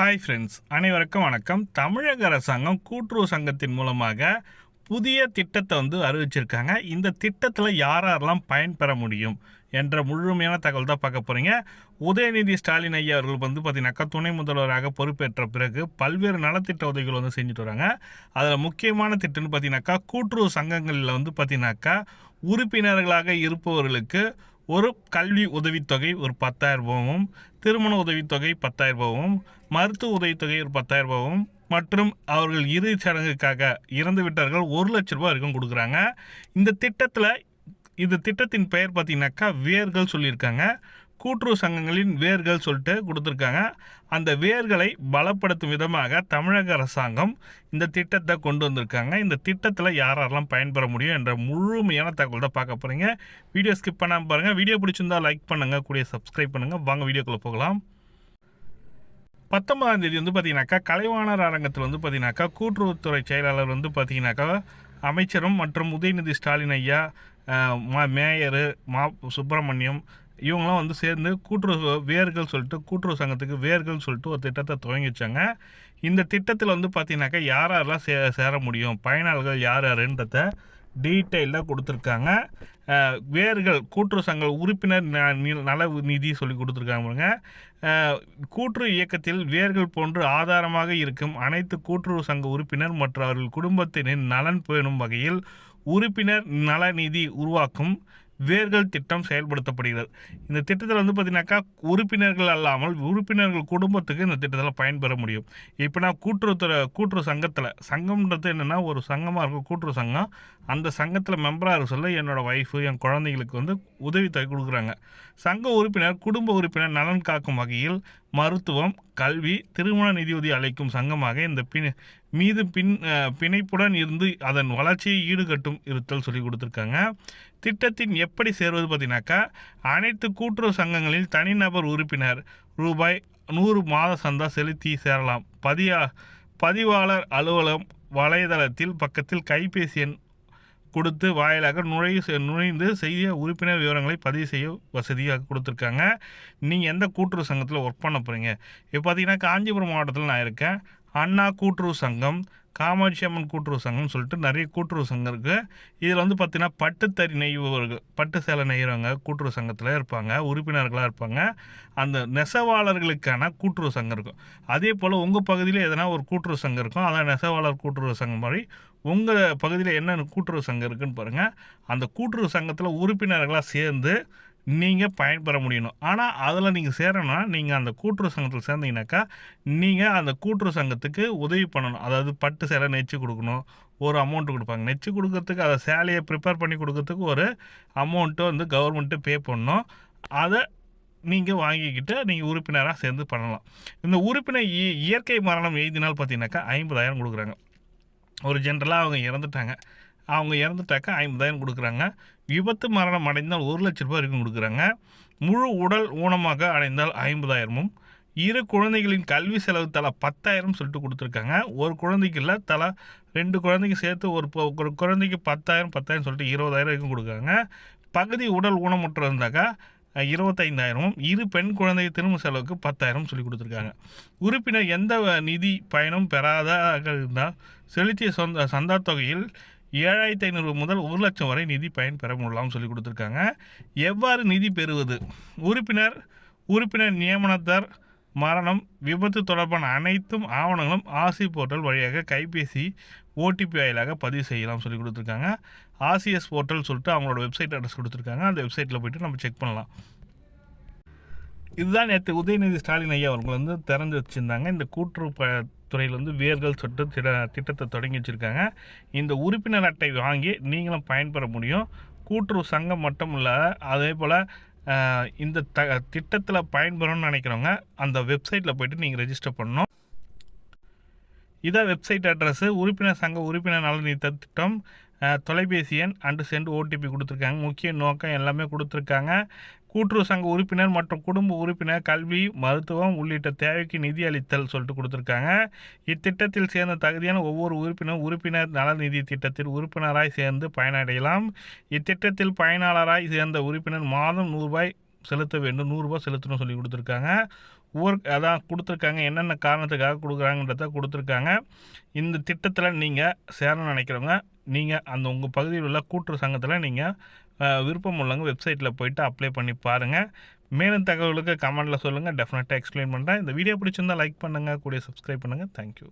Hi friends அனைவருக்கும் வணக்கம். தமிழக அரசாங்கம் கூட்டுறவு சங்கத்தின் மூலமாக புதிய திட்டத்தை வந்து அறிவிச்சிருக்காங்க. இந்த திட்டத்தில் யார் யாரெல்லாம் பயன்பெற முடியும் என்ற முழுமையான தகவல் தான் பார்க்க போகிறீங்க உதயநிதி ஸ்டாலின் ஐயா அவர்கள் வந்து பார்த்திங்கனாக்கா துணை முதல்வராக பொறுப்பேற்ற பிறகு பல்வேறு நலத்திட்ட உதவிகள் வந்து செஞ்சுட்டு வராங்க. அதில் முக்கியமான திட்டம்னு பார்த்தீங்கன்னாக்கா கூட்டுறவு சங்கங்களில் வந்து பார்த்தீங்கன்னாக்கா உறுப்பினர்களாக இருப்பவர்களுக்கு ஒரு கல்வி உதவித்தொகை ஒரு பத்தாயிரம் ரூபாவும் திருமண உதவித்தொகை பத்தாயிரம் ரூபாவும் மருத்துவ உதவித்தொகை ஒரு பத்தாயிரம் ரூபாவும் மற்றும் அவர்கள் இறுதிச் சடங்குக்காக இறந்து விட்டார்கள் ஒரு லட்ச ரூபாய் வரைக்கும் கொடுக்குறாங்க. இந்த திட்டத்தில் இந்த திட்டத்தின் பெயர் பார்த்தீங்கன்னாக்கா வேர்கள் சொல்லியிருக்காங்க. கூட்டுறவு சங்கங்களின் வேர்கள் சொல்லிட்டு கொடுத்துருக்காங்க. அந்த வேர்களை பலப்படுத்தும் விதமாக தமிழக அரசாங்கம் இந்த திட்டத்தை கொண்டு வந்திருக்காங்க. இந்த திட்டத்தில் யார் யாரெல்லாம் பயன்பெற முடியும் என்ற முழுமையான தகவல் தான் பார்க்க போகிறீங்க வீடியோ ஸ்கிப் பண்ணாமல் பாருங்கள் வீடியோ பிடிச்சிருந்தா லைக் பண்ணுங்கள் கூடிய சப்ஸ்கிரைப் பண்ணுங்கள் வாங்க வீடியோக்குள்ளே போகலாம். பத்தொன்பதாம் தேதி வந்து பார்த்தீங்கன்னாக்கா கலைவாணர் அரங்கத்தில் வந்து பார்த்தீங்கன்னாக்கா கூட்டுறவுத்துறை செயலாளர் வந்து பார்த்தீங்கன்னாக்கா அமைச்சரும் மற்றும் உதயநிதி ஸ்டாலின் ஐயா மா- மேயரு மா சுப்பிரமணியம் இவங்களாம் வந்து சேர்ந்து கூட்டுறவு வேர்கள் சொல்லிட்டு கூட்டுறவு சங்கத்துக்கு வேர்கள் சொல்லிட்டு ஒரு திட்டத்தை துவங்கி வச்சாங்க. இந்த திட்டத்தில் வந்து பார்த்தீங்கன்னாக்கா யார் யாரெல்லாம் சே சேர முடியும் பயனாளிகள் யார் யாருன்றத டீட்டெயிலாக கொடுத்துருக்காங்க. வேர்கள் கூட்டுறவு சங்க உறுப்பினர் நல நிதி சொல்லி கொடுத்துருக்காங்க கூட்டுறவு இயக்கத்தில் வேர்கள் போன்று ஆதாரமாக இருக்கும் அனைத்து கூட்டுறவு சங்க உறுப்பினர் மற்றும் அவர்கள் குடும்பத்தினின் நலன் பேணும் வகையில் உறுப்பினர் நல நிதி உருவாக்கும் வேர்கள் திட்டம் செயல்படுத்தப்படுகிறது. இந்த திட்டத்தில் வந்து பார்த்தீங்கன்னாக்கா உறுப்பினர்கள் அல்லாமல் உறுப்பினர்கள் குடும்பத்துக்கு இந்த திட்டத்தில் பயன்பெற முடியும். இப்போ நான் கூட்டுறவுத்துறை கூட்டுறவு சங்கத்தில் சங்கம்ன்றது என்னென்னா ஒரு சங்கமாக இருக்கும் கூட்டுறவு சங்கம். அந்த சங்கத்தில் மெம்பராக இருக்க சொல்ல என்னோடய ஒய்ஃபு என் குழந்தைங்களுக்கு வந்து உதவித்தொகை கொடுக்குறாங்க. சங்க உறுப்பினர் குடும்ப உறுப்பினர் நலன் காக்கும் வகையில் மருத்துவம் கல்வி திருமண நிதியுதவி அளிக்கும் சங்கமாக இந்த பின் மீது பின் பிணைப்புடன் இருந்து அதன் வளர்ச்சியை ஈடுகட்டும் இருத்தல் சொல்லி கொடுத்துருக்காங்க. திட்டத்தின் எப்படி சேர்வது பார்த்தீங்கன்னாக்கா அனைத்து கூட்டுறவு சங்கங்களில் தனிநபர் உறுப்பினர் ரூபாய் நூறு மாத சந்தா செலுத்தி சேரலாம். பதியா பதிவாளர் அலுவலகம் வலைதளத்தில் பக்கத்தில் கைபேசி எண் கொடுத்து வாயிலாக நுழைவு செ- நுழைந்து செய்ய உறுப்பினர் விவரங்களை பதிவு செய்ய வசதியாக கொடுத்துருக்காங்க. நீங்கள் எந்த கூட்டுறவு சங்கத்தில் ஒர்க் பண்ண போகிறீங்க இப்போ பார்த்தீங்கன்னா காஞ்சிபுரம் மாவட்டத்தில் நான் இருக்கேன். அண்ணா கூட்டுறவு சங்கம் காமாட்சி அம்மன் கூட்டுறவு சங்கம்னு சொல்லிட்டு நிறைய கூட்டுறவு சங்கம் இருக்குது இதில் வந்து பார்த்திங்கன்னா பட்டுத்தறி நெய்வர்கள் பட்டு சேலை நெய்கிறவங்க கூட்டுறவு சங்கத்தில் இருப்பாங்க உறுப்பினர்களாக இருப்பாங்க. அந்த நெசவாளர்களுக்கான கூட்டுறவு சங்கம் இருக்கும். அதே போல் உங்கள் பகுதியில் எதனா ஒரு கூட்டுறவு சங்கம் இருக்கும் அதான் நெசவாளர் கூட்டுறவு சங்கம் மாதிரி உங்கள் பகுதியில் என்னென்ன கூட்டுறவு சங்கம் இருக்குதுன்னு பாருங்கள் அந்த கூட்டுறவு சங்கத்தில் உறுப்பினர்களாக சேர்ந்து நீங்கள் பயன்பெற முடியணும். ஆனால் அதில் நீங்கள் சேரணும்னா நீங்கள் அந்த கூட்டுறவு சங்கத்தில் சேர்ந்தீங்கன்னாக்கா நீங்கள் அந்த கூட்டுறவு சங்கத்துக்கு உதவி பண்ணணும். அதாவது பட்டு சேலை நெச்சு கொடுக்கணும். ஒரு அமௌண்ட்டு கொடுப்பாங்க. நெச்சு கொடுக்கறதுக்கு அதை சேலையை ப்ரிப்பேர் பண்ணி கொடுக்கறதுக்கு ஒரு அமௌண்ட்டு வந்து கவர்மெண்ட்டு பே பண்ணணும். அதை நீங்கள் வாங்கிக்கிட்டு நீங்கள் உறுப்பினராக சேர்ந்து பண்ணலாம். இந்த உறுப்பினர் இ- இயற்கை மரணம் எழுதினால் பார்த்தீங்கன்னாக்கா ஐம்பதாயிரம் கொடுக்குறாங்க. ஒரு ஜென்ரலாக அவங்க இறந்துட்டாங்க. அவங்க இறந்துட்டாக்கா ஐம்பதாயிரம் கொடுக்குறாங்க. விபத்து மரணம் அடைந்தால் ஒரு லட்ச ரூபாய் வரைக்கும் கொடுக்குறாங்க. முழு உடல் ஊனமாக அடைந்தால் ஐம்பதாயிரமும். இரு குழந்தைகளின் கல்வி செலவு தலா பத்தாயிரம் சொல்லிட்டு கொடுத்துருக்காங்க. ஒரு குழந்தைக்கு இல்லை தலா ரெண்டு குழந்தைக்கு சேர்த்து ஒரு ஒரு குழந்தைக்கு பத்தாயிரம் பத்தாயிரம் சொல்லிட்டு இருபதாயிரம் வரைக்கும் கொடுக்குறாங்க. பகுதி உடல் ஊனமுற்று இருந்தாக்கா இருபத்தைந்தாயிரமும். இரு பெண் குழந்தை திரும்ப செலவுக்கு பத்தாயிரம் சொல்லி கொடுத்துருக்காங்க. உறுப்பினர் எந்த நிதி பயனும் பெறாதாக இருந்தால் செலுத்திய சொந்த சந்தா தொகையில் ஏழாயிரத்தி ஐநூறு முதல் ஒரு லட்சம் வரை நிதி பயன் பெற முடியலாம்னு சொல்லி கொடுத்துருக்காங்க. எவ்வாறு நிதி பெறுவது? உறுப்பினர் உறுப்பினர் நியமனத்தார் மரணம் விபத்து தொடர்பான அனைத்தும் ஆவணங்களும் ஆசி போர்ட்டல் வழியாக கைபேசி ஓடிபி வாயிலாக பதிவு செய்யலாம் சொல்லி கொடுத்துருக்காங்க. ஆசிஎஸ் போர்ட்டல் சொல்லிட்டு அவங்களோட வெப்சைட் அட்ரஸ் கொடுத்துருக்காங்க. அந்த வெப்சைட்டில் போயிட்டு நம்ம செக் பண்ணலாம். இதுதான் நேற்று உதயநிதி ஸ்டாலின் ஐயா அவர்கள் வந்து திறந்து வச்சுருந்தாங்க. இந்த கூட்டுறவு ப துறையில் வந்து வேர்கள் சொட்டு திட திட்டத்தை தொடங்கி வச்சுருக்காங்க. இந்த உறுப்பினர் அட்டை வாங்கி நீங்களும் பயன்பெற முடியும். கூட்டுறவு சங்கம் மட்டும் இல்லை அதே போல் இந்த த திட்டத்தில் பயன்பெறணும்னு நினைக்கிறவங்க அந்த வெப்சைட்டில் போயிட்டு நீங்கள் ரெஜிஸ்டர் பண்ணணும். இதான் வெப்சைட் அட்ரஸ்ஸு உறுப்பினர் சங்க உறுப்பினர் நலநிதி திட்டம். தொலைபேசி எண் அண்டு சென்ட் ஓடிபி கொடுத்துருக்காங்க. முக்கிய நோக்கம் எல்லாமே கொடுத்துருக்காங்க. கூட்டுறவு சங்க உறுப்பினர் மற்றும் குடும்ப உறுப்பினர் கல்வி மருத்துவம் உள்ளிட்ட தேவைக்கு நிதி அளித்தல் சொல்லிட்டு கொடுத்துருக்காங்க. இத்திட்டத்தில் சேர்ந்த தகுதியான ஒவ்வொரு உறுப்பினரும் உறுப்பினர் நலநிதி திட்டத்தில் உறுப்பினராய் சேர்ந்து பயனடையலாம். இத்திட்டத்தில் பயனாளராய் சேர்ந்த உறுப்பினர் மாதம் நூறுரூபாய் செலுத்த வேண்டும். நூறுரூபா செலுத்தணும் சொல்லி கொடுத்துருக்காங்க. ஊர் அதான் கொடுத்துருக்காங்க என்னென்ன காரணத்துக்காக கொடுக்குறாங்கன்றத கொடுத்துருக்காங்க. இந்த திட்டத்தில் நீங்கள் சேரணும்னு நினைக்கிறவங்க நீங்கள் அந்த உங்கள் பகுதியில் உள்ள கூட்டுறவு சங்கத்தில் நீங்கள் விருப்பம் உள்ளவங்க வெப்சைட்டில் போயிட்டு அப்ளை பண்ணி பாருங்கள் மேலும் தகவலுக்கு கமெண்ட்டில் சொல்லுங்கள் டெஃபினட்டாக எக்ஸ்பிளைன் பண்ணுறேன் இந்த வீடியோ பிடிச்சிருந்தால் லைக் பண்ணுங்கள் கூடிய சப்ஸ்கிரைப் பண்ணுங்கள் தேங்க்யூ